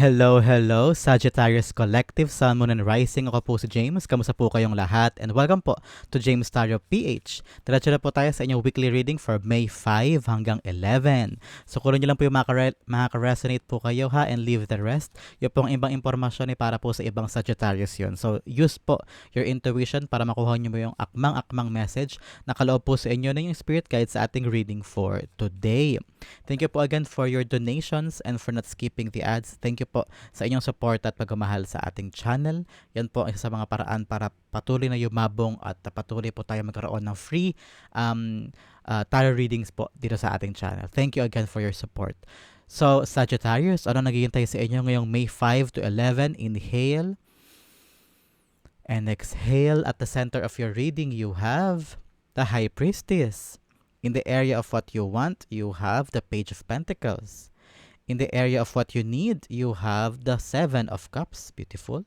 Hello, hello, Sagittarius Collective, Sun, Moon, and Rising. Ako po si James. Kamusta po kayong lahat? And welcome po to James Tarot PH. Diretso na po tayo sa inyong weekly reading for May 5 hanggang 11. So kung nyo lang po yung makaka-resonate po kayo ha and leave the rest. Yung pong ibang impormasyon ay para po sa ibang Sagittarius yun. So use po your intuition para makuha nyo mo yung akmang-akmang message na kaloob po sa inyo na yung spirit guide sa ating reading for today. Thank you po again for your donations and for not skipping the ads. Thank you po sa inyong support at pagmamahal sa ating channel. Yan po ang isa sa mga paraan para patuloy na yumabong at patuloy po tayo magkaroon ng free um, uh, tarot readings po dito sa ating channel. Thank you again for your support. So, Sagittarius, ano naghihintay sa inyo ngayong May 5 to 11? Inhale. And exhale. At the center of your reading, you have the High Priestess. In the area of what you want, you have the Page of Pentacles. In the area of what you need, you have the Seven of Cups. Beautiful.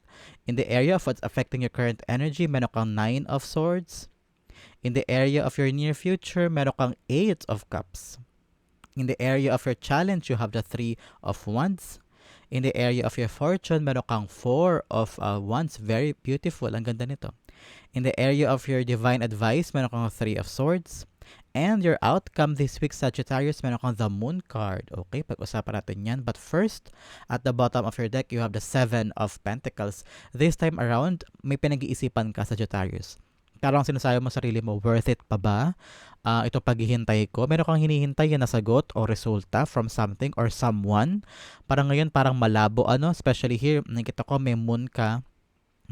In the area of what's affecting your current energy, meron kang Nine of Swords. In the area of your near future, meron kang Eight of Cups. In the area of your challenge, you have the Three of Wands. In the area of your fortune, meron kang Four of uh, Wands. Very beautiful. Ang ganda nito. In the area of your divine advice, meron kang Three of Swords. And your outcome this week, Sagittarius, meron kang the Moon card. Okay, pag-usapan natin yan. But first, at the bottom of your deck, you have the Seven of Pentacles. This time around, may pinag-iisipan ka, Sagittarius. Parang sinasabi mo sarili mo, worth it pa ba? Uh, ito paghihintay ko. Meron kang hinihintay na sagot o resulta from something or someone. Parang ngayon, parang malabo, ano? Especially here, nakita ko may moon ka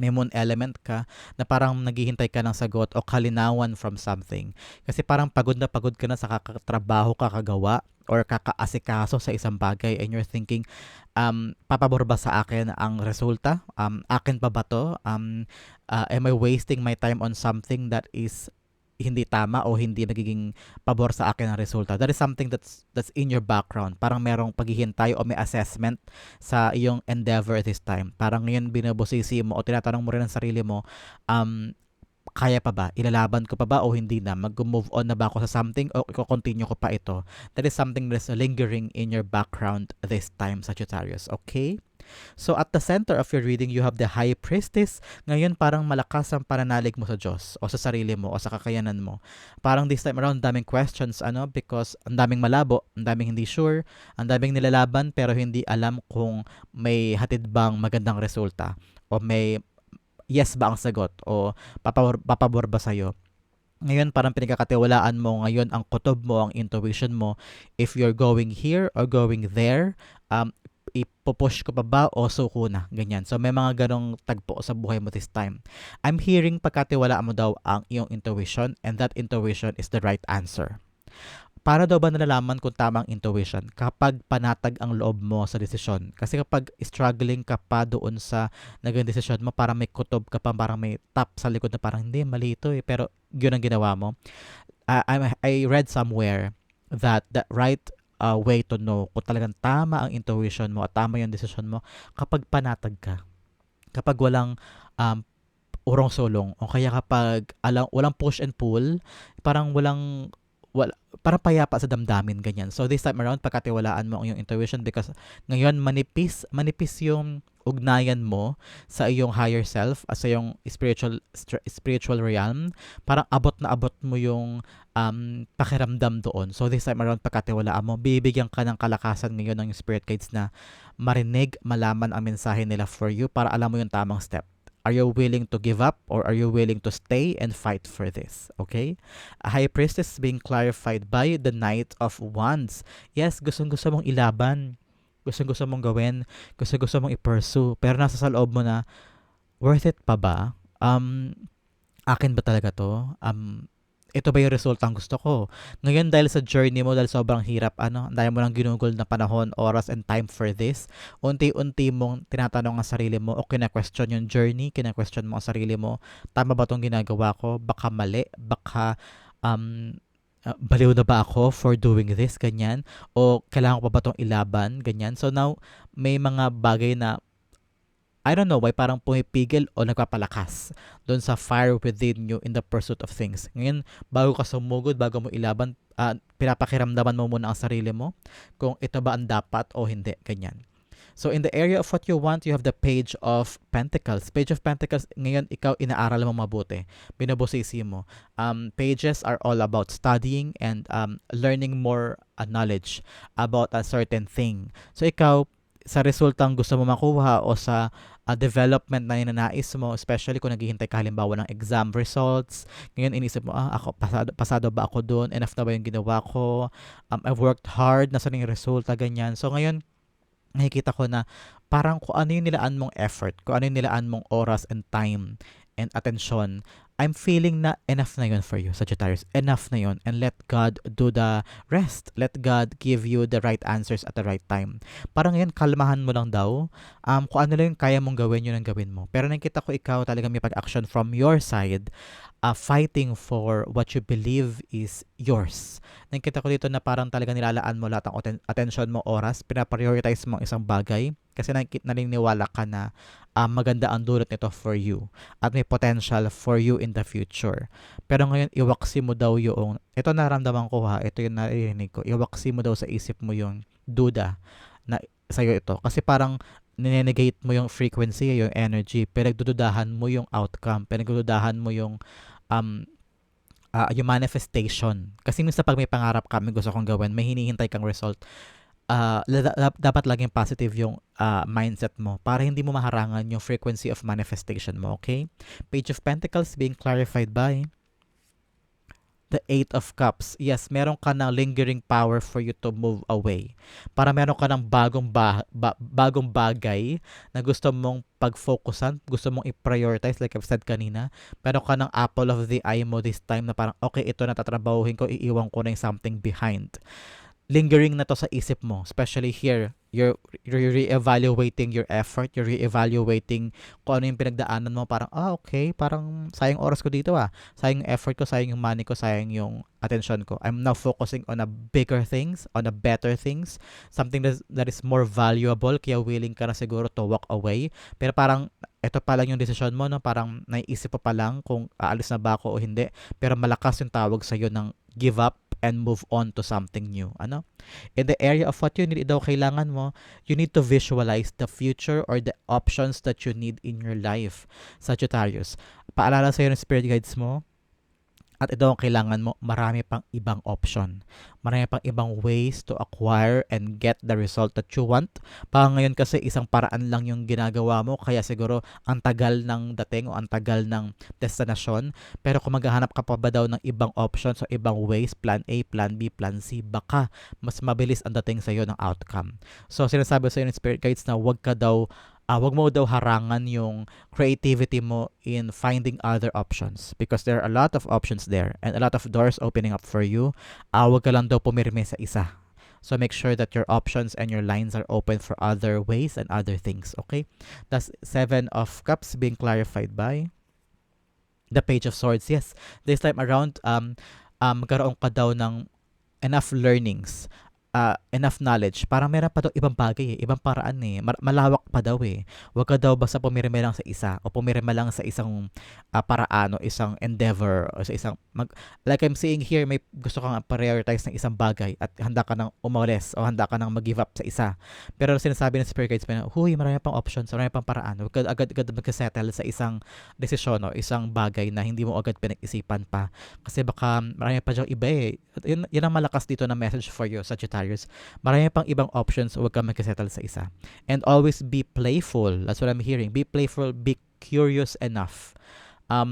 may moon element ka na parang naghihintay ka ng sagot o kalinawan from something. Kasi parang pagod na pagod ka na sa kakatrabaho, kakagawa, or kakaasikaso sa isang bagay and you're thinking, um, papabor ba sa akin ang resulta? Um, akin pa ba to? Um, uh, am I wasting my time on something that is hindi tama o hindi nagiging pabor sa akin ang resulta. That is something that's that's in your background. Parang merong paghihintay o may assessment sa iyong endeavor this time. Parang ngayon binabosisi mo o tinatanong mo rin ang sarili mo, um, kaya pa ba? Ilalaban ko pa ba o hindi na? Mag-move on na ba ako sa something o i-continue ko pa ito? That is something that's lingering in your background this time, Sagittarius. Okay? So at the center of your reading, you have the High Priestess. Ngayon parang malakas ang pananalig mo sa Diyos o sa sarili mo o sa kakayanan mo. Parang this time around, daming questions ano because ang daming malabo, ang daming hindi sure, ang daming nilalaban pero hindi alam kung may hatid bang magandang resulta o may yes ba ang sagot o papabor, papabor ba sa'yo ngayon parang pinagkakatiwalaan mo ngayon ang kutob mo, ang intuition mo. If you're going here or going there, um, ipopush ko pa ba o suko na, ganyan. So, may mga ganong tagpo sa buhay mo this time. I'm hearing pagkatiwalaan mo daw ang iyong intuition and that intuition is the right answer. Para daw ba nalalaman kung tamang intuition kapag panatag ang loob mo sa desisyon? Kasi kapag struggling ka pa doon sa naging desisyon mo, parang may kutob ka pa, parang may tap sa likod na parang hindi, mali ito eh. Pero yun ang ginawa mo. Uh, I, I read somewhere that the right uh, way to know kung talagang tama ang intuition mo at tama yung decision mo kapag panatag ka. Kapag walang um, urong sulong o kaya kapag alang, walang push and pull, parang walang wala, para payapa sa damdamin ganyan. So this time around pagkatiwalaan mo ang iyong intuition because ngayon manipis manipis yung ugnayan mo sa iyong higher self, sa iyong spiritual spiritual realm, parang abot na abot mo yung um, pakiramdam doon. So this time around pagkatiwalaan mo, bibigyan ka ng kalakasan ngayon ng spirit guides na marinig, malaman ang mensahe nila for you para alam mo yung tamang step. Are you willing to give up or are you willing to stay and fight for this? Okay? A high priestess being clarified by the Knight of Wands. Yes, gustong-gusto mong ilaban. Gustong-gusto mong gawin. Gusto-gusto mong i-pursue. Pero nasa sa loob mo na, worth it pa ba? Um, akin ba talaga to? Um, ito ba yung result ang gusto ko? Ngayon dahil sa journey mo, dahil sobrang hirap, ano, dahil mo lang ginugol na panahon, oras, and time for this, unti-unti mong tinatanong ang sarili mo o kina-question yung journey, kina-question mo ang sarili mo, tama ba itong ginagawa ko? Baka mali? Baka um, uh, baliw na ba ako for doing this, ganyan? O kailangan ko pa ba itong ilaban, ganyan? So now, may mga bagay na I don't know why parang pumipigil o nagpapalakas doon sa fire within you in the pursuit of things. Ngayon, bago ka sumugod, bago mo ilaban, uh, pinapakiramdaman mo muna ang sarili mo kung ito ba ang dapat o hindi, ganyan. So in the area of what you want, you have the Page of Pentacles. Page of Pentacles, ngayon ikaw inaaral mo mabuti. Binubusisi mo. Um, pages are all about studying and um, learning more uh, knowledge about a certain thing. So ikaw, sa resultang gusto mo makuha o sa uh, development na ninanais mo, especially kung naghihintay ka halimbawa ng exam results, ngayon inisip mo, ah, ako, pasado, pasado ba ako doon? Enough na ba yung ginawa ko? Um, I've worked hard, nasa yung resulta, ganyan. So ngayon, nakikita ko na parang kung ano yung nilaan mong effort, kung ano yung nilaan mong oras and time and attention, I'm feeling na enough na yun for you, Sagittarius. Enough na yun. And let God do the rest. Let God give you the right answers at the right time. Parang ngayon, kalmahan mo lang daw. Um, kung ano lang yung kaya mong gawin, yun ang gawin mo. Pero nakita ko ikaw talaga may pag-action from your side uh, fighting for what you believe is yours. Nakita ko dito na parang talaga nilalaan mo lahat ng atten- attention mo, oras, pinaprioritize mo ang isang bagay kasi naniniwala ka na uh, maganda ang dulot nito for you at may potential for you in the future. Pero ngayon, iwaksi mo daw yung, ito naramdaman ko ha, ito yung narinig ko, iwaksi mo daw sa isip mo yung duda na sa'yo ito. Kasi parang ninegate mo yung frequency, yung energy, pinagdududahan mo yung outcome, pinagdududahan mo yung um, uh, yung manifestation. Kasi minsan pag may pangarap ka, may gusto kong gawin, may hinihintay kang result, uh, dapat laging positive yung uh, mindset mo para hindi mo maharangan yung frequency of manifestation mo, okay? Page of Pentacles being clarified by the Eight of Cups. Yes, meron ka ng lingering power for you to move away. Para meron ka ng bagong, ba- ba- bagong bagay na gusto mong pag-focusan, gusto mong i-prioritize like I've said kanina. Meron ka ng apple of the eye mo this time na parang, okay, ito na tatrabahuhin ko, iiwan ko na yung something behind lingering na to sa isip mo, especially here, you're, you're re-evaluating your effort, you're re-evaluating kung ano yung pinagdaanan mo, parang, ah, okay, parang sayang oras ko dito ah, sayang yung effort ko, sayang yung money ko, sayang yung attention ko. I'm now focusing on a bigger things, on a better things, something that, that is more valuable, kaya willing ka na siguro to walk away. Pero parang, ito pa lang yung decision mo, no? parang naiisip pa pa lang kung aalis na ba ako o hindi, pero malakas yung tawag sa'yo ng give up, and move on to something new. Ano? In the area of what you need, daw kailangan mo, you need to visualize the future or the options that you need in your life. Sagittarius, paalala sa'yo ng spirit guides mo, at ito ang kailangan mo, marami pang ibang option. Marami pang ibang ways to acquire and get the result that you want. Pa ngayon kasi isang paraan lang yung ginagawa mo, kaya siguro ang tagal ng dating o ang tagal ng destinasyon. Pero kung maghahanap ka pa ba daw ng ibang options o ibang ways, plan A, plan B, plan C, baka mas mabilis ang dating sa'yo ng outcome. So sinasabi sa iyo ng Spirit Guides na wag ka daw uh, wag mo daw harangan yung creativity mo in finding other options because there are a lot of options there and a lot of doors opening up for you. Uh, wag ka lang daw pumirme sa isa. So make sure that your options and your lines are open for other ways and other things, okay? That's seven of cups being clarified by the page of swords. Yes, this time around um um magkaroon ka daw ng enough learnings uh, enough knowledge, parang meron pa daw ibang bagay eh, ibang paraan eh. malawak pa daw eh. Huwag ka daw basta pumirma lang sa isa o pumirma lang sa isang uh, paraan o isang endeavor o sa isang mag, like I'm saying here, may gusto kang prioritize ng isang bagay at handa ka nang umalis o handa ka nang mag-give up sa isa. Pero sinasabi ng spirit guides pa na, huy, marami pang options, marami pang paraan. Huwag ka agad-agad mag-settle sa isang desisyon o isang bagay na hindi mo agad pinag-isipan pa. Kasi baka marami pa dyan iba eh. Yun, yun ang malakas dito na message for you, Sagittarius Sagittarius, marami pang ibang options, huwag kang magkasettle sa isa. And always be playful. That's what I'm hearing. Be playful, be curious enough um,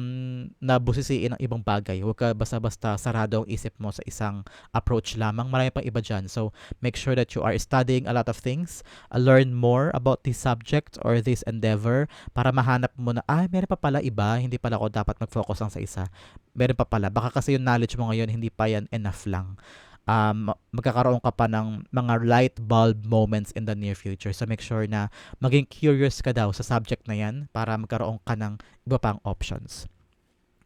na busisiin ang ibang bagay. Huwag ka basta-basta sarado ang isip mo sa isang approach lamang. Marami pang iba dyan. So, make sure that you are studying a lot of things. Uh, learn more about this subject or this endeavor para mahanap mo na, ah, meron pa pala iba. Hindi pala ako dapat mag-focus lang sa isa. Meron pa pala. Baka kasi yung knowledge mo ngayon, hindi pa yan enough lang um, magkakaroon ka pa ng mga light bulb moments in the near future. So make sure na maging curious ka daw sa subject na yan para magkaroon ka ng iba pang options.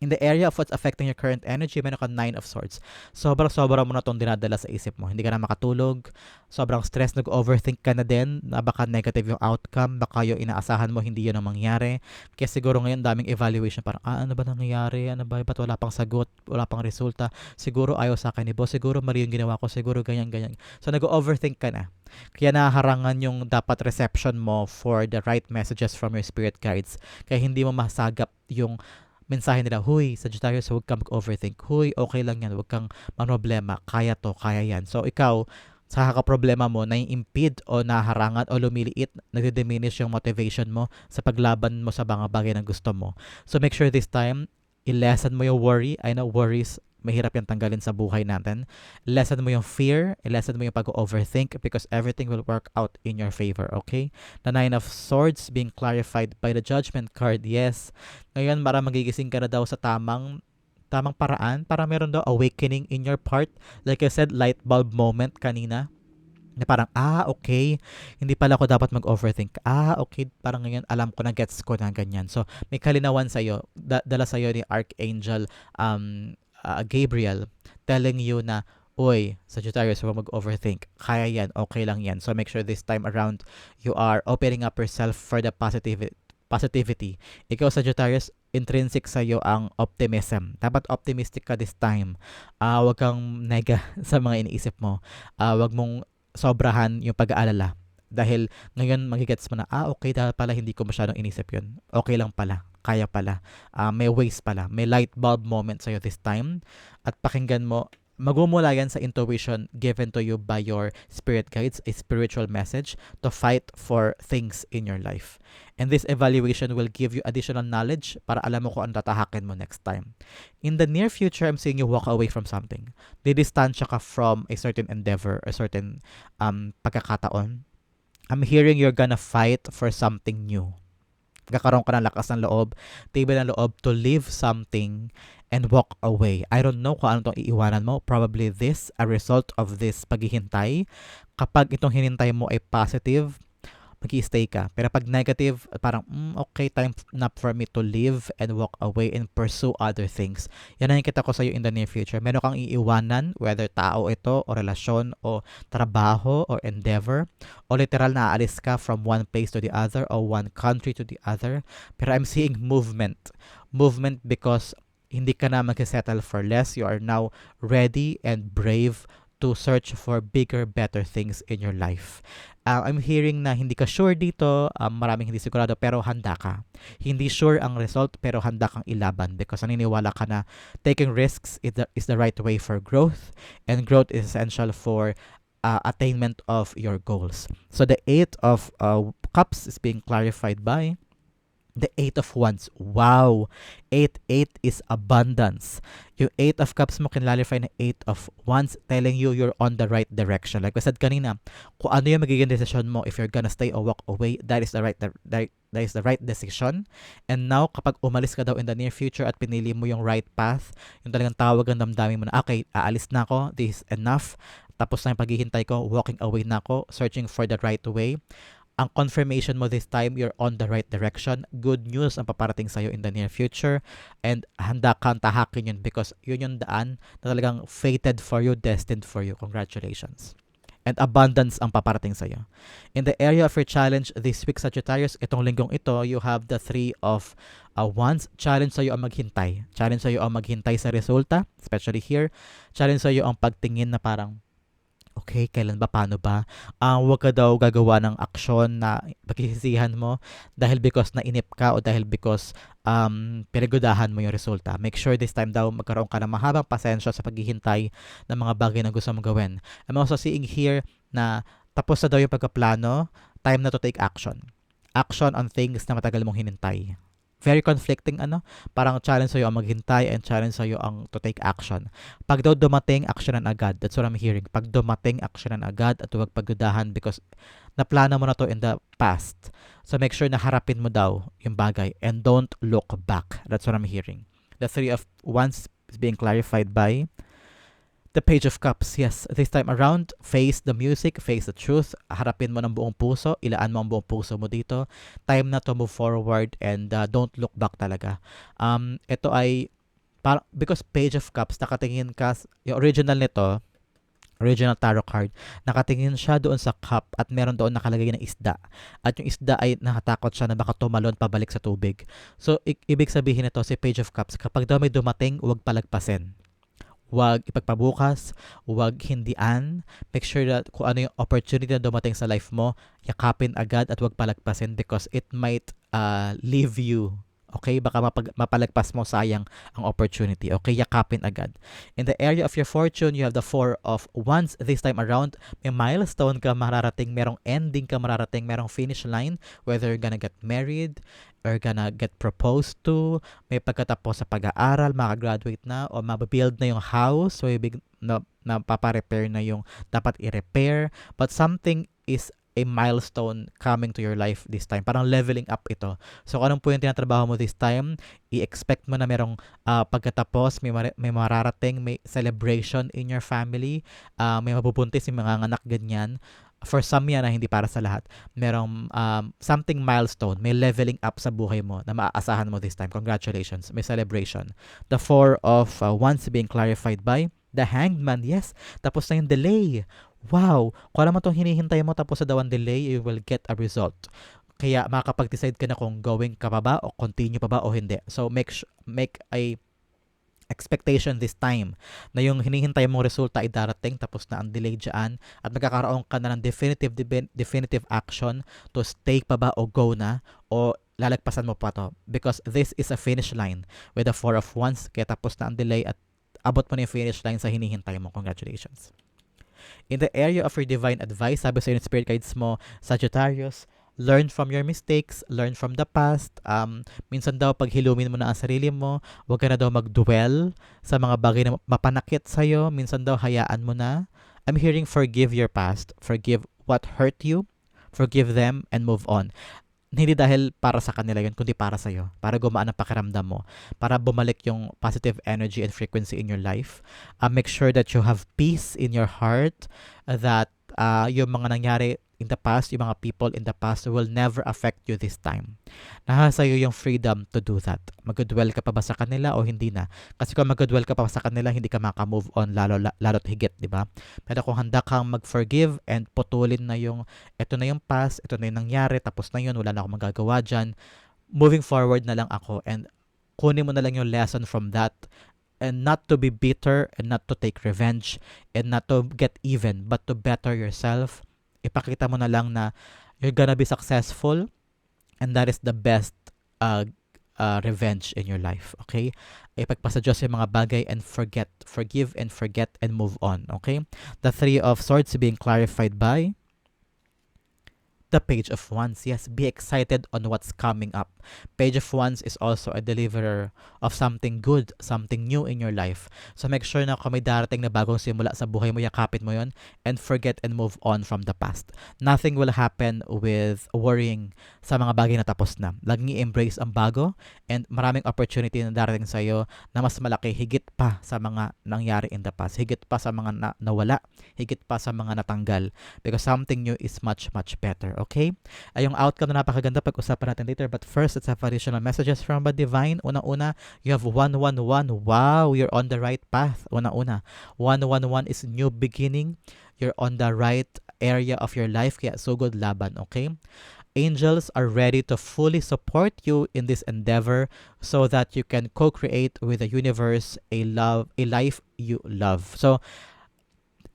In the area of what's affecting your current energy, meron ka Nine of Swords. Sobrang-sobra mo na itong dinadala sa isip mo. Hindi ka na makatulog, sobrang stress, nag-overthink ka na din, na baka negative yung outcome, baka yung inaasahan mo, hindi yun ang mangyari. Kaya siguro ngayon, daming evaluation, parang, ah, ano ba nangyayari? Ano ba? Ba't wala pang sagot? Wala pang resulta? Siguro ayaw sa akin ni boss, siguro mali yung ginawa ko, siguro ganyan, ganyan. So, nag-overthink ka na. Kaya naharangan yung dapat reception mo for the right messages from your spirit guides. Kaya hindi mo masagap yung mensahe nila, Huy, Sagittarius, huwag kang mag-overthink. Huy, okay lang yan. Huwag kang problema. Kaya to, kaya yan. So, ikaw, sa problema mo, nai-impede o naharangan o lumiliit, nagdi-diminish yung motivation mo sa paglaban mo sa mga bagay na gusto mo. So, make sure this time, i-lessen mo yung worry. I know worries mahirap yung tanggalin sa buhay natin. Lessen mo yung fear, lessen mo yung pag-overthink because everything will work out in your favor, okay? The Nine of Swords being clarified by the Judgment card, yes. Ngayon, para magigising ka na daw sa tamang tamang paraan para meron daw awakening in your part. Like I said, light bulb moment kanina na parang, ah, okay, hindi pala ako dapat mag-overthink. Ah, okay, parang ngayon alam ko na gets ko na ganyan. So, may kalinawan sa'yo, da- dala sa'yo ni Archangel um, uh, Gabriel telling you na, Uy, Sagittarius, huwag mag-overthink. Kaya yan, okay lang yan. So make sure this time around you are opening up yourself for the positivity. positivity. Ikaw, Sagittarius, intrinsic sa iyo ang optimism. Dapat optimistic ka this time. Uh, huwag kang nega sa mga iniisip mo. Uh, huwag mong sobrahan yung pag-aalala. Dahil ngayon magigets mo na, ah, okay, dahil pala hindi ko masyadong inisip yun. Okay lang pala kaya pala. Uh, may ways pala. May light bulb moment sa'yo this time. At pakinggan mo, magmumula yan sa intuition given to you by your spirit guides, a spiritual message to fight for things in your life. And this evaluation will give you additional knowledge para alam mo kung ano tatahakin mo next time. In the near future, I'm seeing you walk away from something. Didistansya ka from a certain endeavor, a certain um, pagkakataon. I'm hearing you're gonna fight for something new kakaroon ka ng lakas ng loob, tibay ng loob to leave something and walk away. I don't know kung ano itong iiwanan mo. Probably this, a result of this paghihintay. Kapag itong hinintay mo ay positive, mag stay ka. Pero pag negative, parang, mm, okay, time na for me to live and walk away and pursue other things. Yan ang kita ko sa iyo in the near future. Meron kang iiwanan, whether tao ito, o relasyon, o trabaho, or endeavor, o literal na aalis ka from one place to the other, or one country to the other. Pero I'm seeing movement. Movement because hindi ka na mag-settle for less. You are now ready and brave to search for bigger, better things in your life. Uh, I'm hearing na hindi ka sure dito, um, maraming hindi sigurado, pero handa ka. Hindi sure ang result, pero handa kang ilaban because naniniwala ka na taking risks is the, is the right way for growth and growth is essential for uh, attainment of your goals. So the Eight of uh, Cups is being clarified by the Eight of Wands. Wow! Eight, eight is abundance. Yung Eight of Cups mo kinlalify na Eight of Wands telling you you're on the right direction. Like I said kanina, kung ano yung magiging decision mo, if you're gonna stay or walk away, that is the right, that, that is the right decision. And now, kapag umalis ka daw in the near future at pinili mo yung right path, yung talagang tawag ang damdamin mo na, okay, aalis na ako, this is enough, tapos na yung paghihintay ko, walking away na ako, searching for the right way ang confirmation mo this time, you're on the right direction. Good news ang paparating sa'yo in the near future. And handa kang tahakin yun because yun yung daan na talagang fated for you, destined for you. Congratulations. And abundance ang paparating sa'yo. In the area of your challenge this week, Sagittarius, itong linggong ito, you have the three of uh, wands. Challenge sa'yo ang maghintay. Challenge sa'yo ang maghintay sa resulta, especially here. Challenge sa'yo ang pagtingin na parang, okay, kailan ba, paano ba? Uh, huwag ka daw gagawa ng aksyon na pagsisisihan mo dahil because nainip ka o dahil because um, pinagudahan mo yung resulta. Make sure this time daw magkaroon ka ng mahabang pasensya sa paghihintay ng mga bagay na gusto mong gawin. I'm also seeing here na tapos na daw yung pagkaplano, time na to take action. Action on things na matagal mong hinintay very conflicting ano, parang challenge sa'yo ang maghintay and challenge sa'yo ang to take action. Pag daw dumating, actionan agad. That's what I'm hearing. Pag dumating, actionan agad at huwag pagdudahan because naplano mo na to in the past. So make sure na harapin mo daw yung bagay and don't look back. That's what I'm hearing. The three of wands is being clarified by The Page of Cups, yes. This time around, face the music, face the truth. Harapin mo ng buong puso, ilaan mo ang buong puso mo dito. Time na to move forward and uh, don't look back talaga. Um, ito ay Par- because Page of Cups, nakatingin ka, yung original nito, original tarot card, nakatingin siya doon sa cup at meron doon nakalagay na isda. At yung isda ay nakatakot siya na baka tumalon pabalik sa tubig. So, i- ibig sabihin nito si Page of Cups, kapag daw may dumating, huwag palagpasin. Huwag ipagpabukas, huwag hindian. Make sure that kung ano yung opportunity na dumating sa life mo, yakapin agad at huwag palagpasin because it might uh, leave you Okay, baka mapag- mapalagpas mo sayang ang opportunity. Okay, yakapin agad. In the area of your fortune, you have the four of wands this time around. May milestone ka mararating, merong ending ka mararating, merong finish line, whether you're gonna get married, or gonna get proposed to, may pagkatapos sa pag-aaral, makagraduate na, o mababuild na yung house, so ibig na, na paparepair na yung dapat i-repair, but something is a milestone coming to your life this time. Parang leveling up ito. So, kung anong po yung tinatrabaho mo this time, i-expect mo na merong ah, pagkatapos, may, mara- may mararating, may celebration in your family, ah, may mabubuntis, yung mga anak, ganyan. For some yan na hindi para sa lahat. Merong um, something milestone, may leveling up sa buhay mo na maaasahan mo this time. Congratulations. May celebration. The four of uh, wands being clarified by the hanged man. Yes, tapos na yung delay. Wow! Kung alam mo itong hinihintay mo tapos sa dawan delay, you will get a result. Kaya makakapag-decide ka na kung going ka pa ba o continue pa ba o hindi. So make make a expectation this time na yung hinihintay mong resulta ay darating tapos na ang delay dyan at magkakaroon ka na ng definitive definitive action to stay pa ba o go na o lalagpasan mo pa to? Because this is a finish line with the four of wands kaya tapos na ang delay at abot mo na yung finish line sa hinihintay mo. Congratulations. In the area of your divine advice sabi sa yung spirit guides mo Sagittarius learn from your mistakes, learn from the past. Um, minsan daw pag hilumin mo na ang sarili mo, huwag ka na daw mag-dwell sa mga bagay na mapanakit sa'yo. Minsan daw hayaan mo na. I'm hearing forgive your past, forgive what hurt you, forgive them, and move on. Hindi dahil para sa kanila yun, kundi para sa'yo. Para gumaan ang pakiramdam mo. Para bumalik yung positive energy and frequency in your life. Uh, make sure that you have peace in your heart, that uh, yung mga nangyari in the past, yung mga people in the past will never affect you this time. Nasa sa'yo yung freedom to do that. Mag-dwell ka pa ba sa kanila o hindi na? Kasi kung mag-dwell ka pa sa kanila, hindi ka maka-move on lalo, lalo't higit, di ba? Pero kung handa kang mag-forgive and putulin na yung, ito na yung past, ito na yung nangyari, tapos na yun, wala na akong magagawa dyan, moving forward na lang ako and kunin mo na lang yung lesson from that and not to be bitter and not to take revenge and not to get even but to better yourself ipakita mo na lang na you're gonna be successful and that is the best uh, uh, revenge in your life. Okay? Ipagpasa Diyos yung mga bagay and forget. Forgive and forget and move on. Okay? The Three of Swords being clarified by the Page of Wands. Yes, be excited on what's coming up. Page of Wands is also a deliverer of something good, something new in your life. So make sure na kung may darating na bagong simula sa buhay mo, yakapin mo yon and forget and move on from the past. Nothing will happen with worrying sa mga bagay na tapos na. Laging i-embrace ang bago and maraming opportunity na darating sa iyo na mas malaki higit pa sa mga nangyari in the past, higit pa sa mga na- nawala, higit pa sa mga natanggal because something new is much much better. Okay? Ay yung outcome na napakaganda pag-usapan natin later but first let's have messages from the divine. Una-una, you have 111. Wow, you're on the right path. Una-una. 111 is new beginning. You're on the right area of your life kaya so good laban, okay? Angels are ready to fully support you in this endeavor so that you can co-create with the universe a love a life you love. So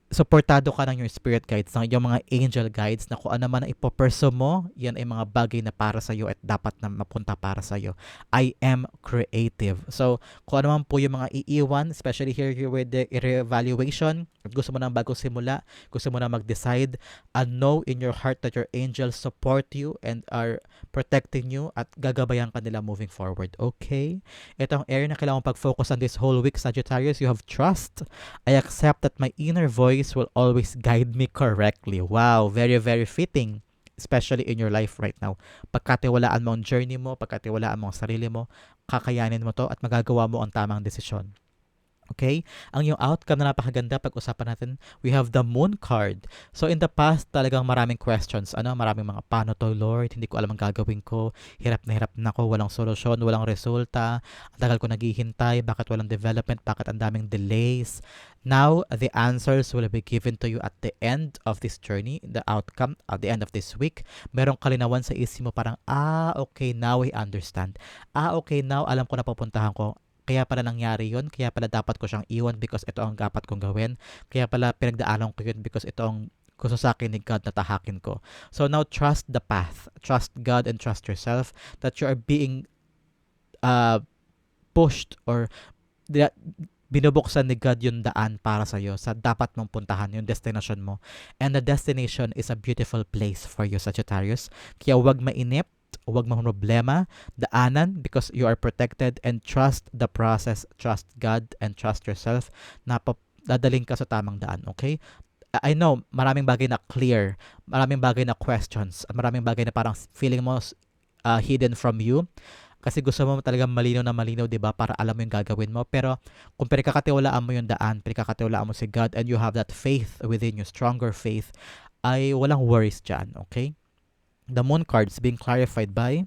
supportado ka ng your spirit guides, ng yung mga angel guides na kung ano man ang ipoperso mo, yan ay mga bagay na para sa iyo at dapat na mapunta para sa iyo. I am creative. So, kung ano man po yung mga iiwan, especially here, with the reevaluation, at gusto mo na bagong simula, gusto mo na mag-decide, and know in your heart that your angels support you and are protecting you at gagabayan ka nila moving forward. Okay? Ito ang area na kailangan pag-focus on this whole week, Sagittarius. You have trust. I accept that my inner voice will always guide me correctly. Wow, very, very fitting. Especially in your life right now. Pagkatiwalaan mo ang journey mo, pagkatiwalaan mo ang sarili mo, kakayanin mo to at magagawa mo ang tamang desisyon. Okay? Ang yung outcome na napakaganda pag-usapan natin, we have the moon card. So in the past, talagang maraming questions. Ano, maraming mga paano to Lord, hindi ko alam ang gagawin ko, hirap na hirap na ako, walang solusyon, walang resulta, ang tagal ko naghihintay, bakit walang development, bakit ang daming delays. Now, the answers will be given to you at the end of this journey, the outcome, at the end of this week. Merong kalinawan sa isip mo parang, ah, okay, now I understand. Ah, okay, now alam ko na pupuntahan ko kaya pala nangyari yun, kaya pala dapat ko siyang iwan because ito ang dapat kong gawin, kaya pala pinagdaanan ko yun because ito ang gusto sa akin ni God na tahakin ko. So now trust the path, trust God and trust yourself that you are being uh, pushed or that binubuksan ni God yung daan para sa iyo sa dapat mong puntahan, yung destination mo. And the destination is a beautiful place for you, Sagittarius. Kaya huwag mainip, huwag problema, daanan because you are protected and trust the process, trust God and trust yourself na dadaling ka sa tamang daan, okay? I know, maraming bagay na clear, maraming bagay na questions, maraming bagay na parang feeling mo uh, hidden from you. Kasi gusto mo talaga malinaw na malinaw, 'di ba? Para alam mo yung gagawin mo. Pero kung pinagkakatiwalaan mo yung daan, pinagkakatiwalaan mo si God and you have that faith within you, stronger faith, ay walang worries dyan, okay? The moon cards being clarified by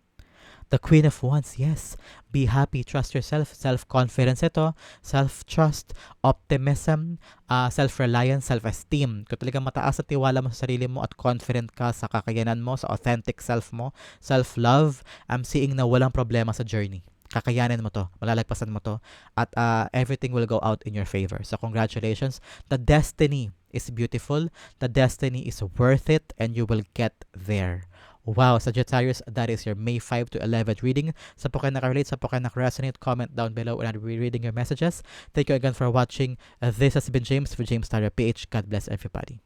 the Queen of Wands. Yes, be happy, trust yourself, self-confidence ito, self-trust, optimism, uh, self-reliance, self-esteem. Kung talagang mataas sa tiwala mo sa sarili mo at confident ka sa kakayanan mo, sa authentic self mo, self-love, I'm seeing na walang problema sa journey kakayanin mo to, malalagpasan mo to, at uh, everything will go out in your favor. So congratulations. The destiny is beautiful. The destiny is worth it and you will get there. Wow, Sagittarius, that is your May 5 to 11 reading. Sa po kayo nakarelate, sa po kayo nakarresonate, comment down below and I'll be reading your messages. Thank you again for watching. Uh, this has been James for James Tarot PH. God bless everybody.